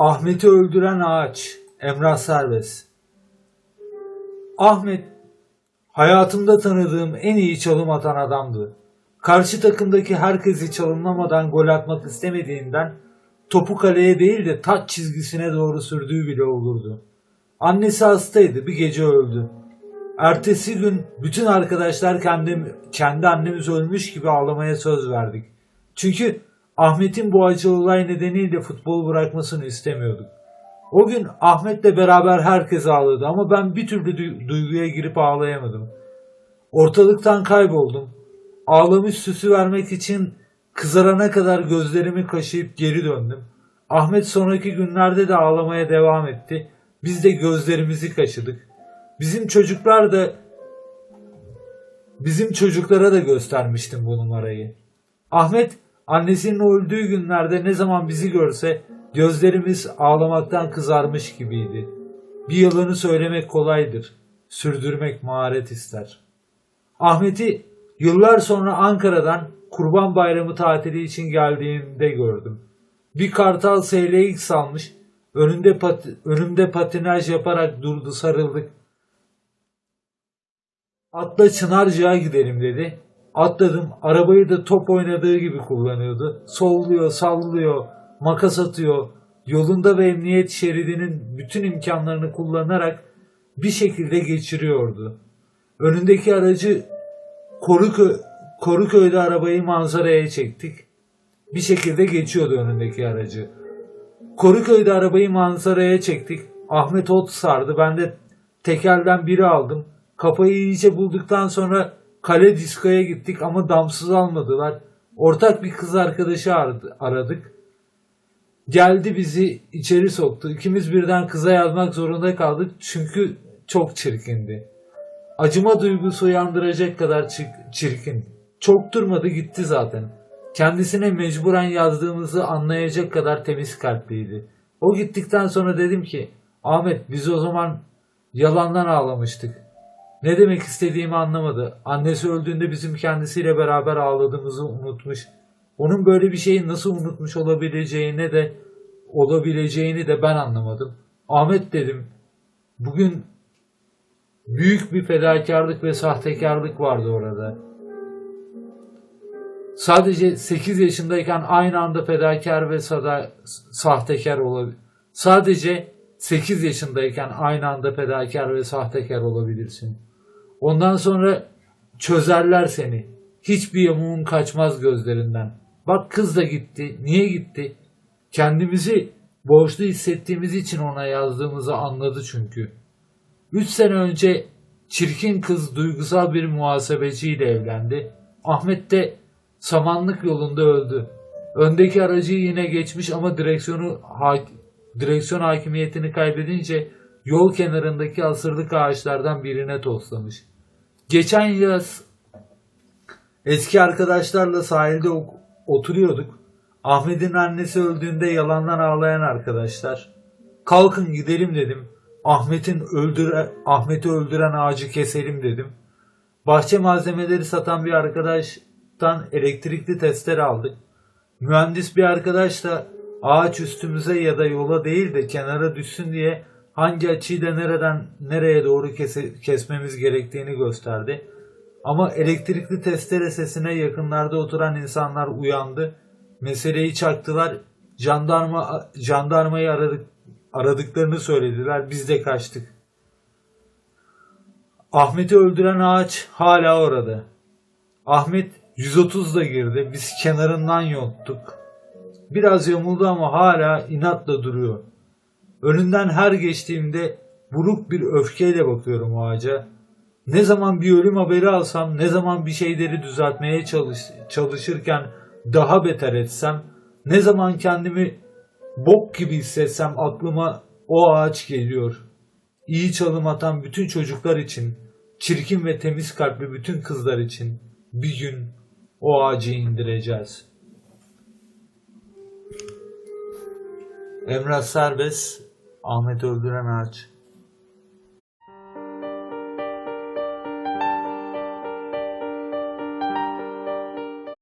Ahmet'i öldüren ağaç. Emrah Serbest. Ahmet hayatımda tanıdığım en iyi çalım atan adamdı. Karşı takımdaki herkesi çalımlamadan gol atmak istemediğinden topu kaleye değil de taç çizgisine doğru sürdüğü bile olurdu. Annesi hastaydı, bir gece öldü. Ertesi gün bütün arkadaşlar kendi, kendi annemiz ölmüş gibi ağlamaya söz verdik. Çünkü Ahmet'in bu acı olay nedeniyle futbol bırakmasını istemiyorduk. O gün Ahmet'le beraber herkes ağladı ama ben bir türlü du- duyguya girip ağlayamadım. Ortalıktan kayboldum. Ağlamış süsü vermek için kızarana kadar gözlerimi kaşıyıp geri döndüm. Ahmet sonraki günlerde de ağlamaya devam etti. Biz de gözlerimizi kaşıdık. Bizim çocuklar da bizim çocuklara da göstermiştim bu numarayı. Ahmet annesinin öldüğü günlerde ne zaman bizi görse gözlerimiz ağlamaktan kızarmış gibiydi. Bir yılını söylemek kolaydır. Sürdürmek maharet ister. Ahmet'i yıllar sonra Ankara'dan Kurban Bayramı tatili için geldiğimde gördüm. Bir kartal SLX almış, önünde pat- önümde patinaj yaparak durdu sarıldık. Atla Çınarcık'a gidelim dedi. Atladım. Arabayı da top oynadığı gibi kullanıyordu. Solluyor, sallıyor, makas atıyor. Yolunda ve emniyet şeridinin bütün imkanlarını kullanarak bir şekilde geçiriyordu. Önündeki aracı Korukö Koruköy'de arabayı manzaraya çektik. Bir şekilde geçiyordu önündeki aracı. Koruköy'de arabayı manzaraya çektik. Ahmet ot sardı. Ben de tekelden biri aldım. Kafayı iyice bulduktan sonra kale diskoya gittik ama damsız almadılar. Ortak bir kız arkadaşı aradı- aradık. Geldi bizi içeri soktu. İkimiz birden kıza yazmak zorunda kaldık çünkü çok çirkindi. Acıma duygusu uyandıracak kadar çir- çirkin. Çok durmadı gitti zaten. Kendisine mecburen yazdığımızı anlayacak kadar temiz kalpliydi. O gittikten sonra dedim ki Ahmet biz o zaman yalandan ağlamıştık. Ne demek istediğimi anlamadı. Annesi öldüğünde bizim kendisiyle beraber ağladığımızı unutmuş. Onun böyle bir şeyi nasıl unutmuş olabileceğine de olabileceğini de ben anlamadım. Ahmet dedim. Bugün büyük bir fedakarlık ve sahtekarlık vardı orada. Sadece 8 yaşındayken aynı anda fedakar ve sada, sahtekar olabilir. Sadece 8 yaşındayken aynı anda fedakar ve sahtekar olabilirsin. Ondan sonra çözerler seni. Hiçbir yamuğun kaçmaz gözlerinden. Bak kız da gitti. Niye gitti? Kendimizi borçlu hissettiğimiz için ona yazdığımızı anladı çünkü. Üç sene önce çirkin kız duygusal bir muhasebeciyle evlendi. Ahmet de samanlık yolunda öldü. Öndeki aracı yine geçmiş ama direksiyonu direksiyon hakimiyetini kaybedince yol kenarındaki asırlık ağaçlardan birine toslamış. Geçen yaz eski arkadaşlarla sahilde oturuyorduk. Ahmet'in annesi öldüğünde yalandan ağlayan arkadaşlar. Kalkın gidelim dedim. Ahmet'in öldüre Ahmet'i öldüren ağacı keselim dedim. Bahçe malzemeleri satan bir arkadaştan elektrikli testere aldık. Mühendis bir arkadaş da ağaç üstümüze ya da yola değil de kenara düşsün diye hangi açıyla nereden nereye doğru kese- kesmemiz gerektiğini gösterdi. Ama elektrikli testere sesine yakınlarda oturan insanlar uyandı. Meseleyi çaktılar. Jandarma jandarmayı aradık aradıklarını söylediler. Biz de kaçtık. Ahmet'i öldüren ağaç hala orada. Ahmet 130'da girdi. Biz kenarından yonttuk. Biraz yamuldu ama hala inatla duruyor. Önünden her geçtiğimde buruk bir öfkeyle bakıyorum o ağaca. Ne zaman bir ölüm haberi alsam, ne zaman bir şeyleri düzeltmeye çalış, çalışırken daha beter etsem, ne zaman kendimi bok gibi hissetsem aklıma o ağaç geliyor. İyi çalım atan bütün çocuklar için, çirkin ve temiz kalpli bütün kızlar için bir gün o ağacı indireceğiz. Emrah Serbest, Ahmet Öldüren Ağaç.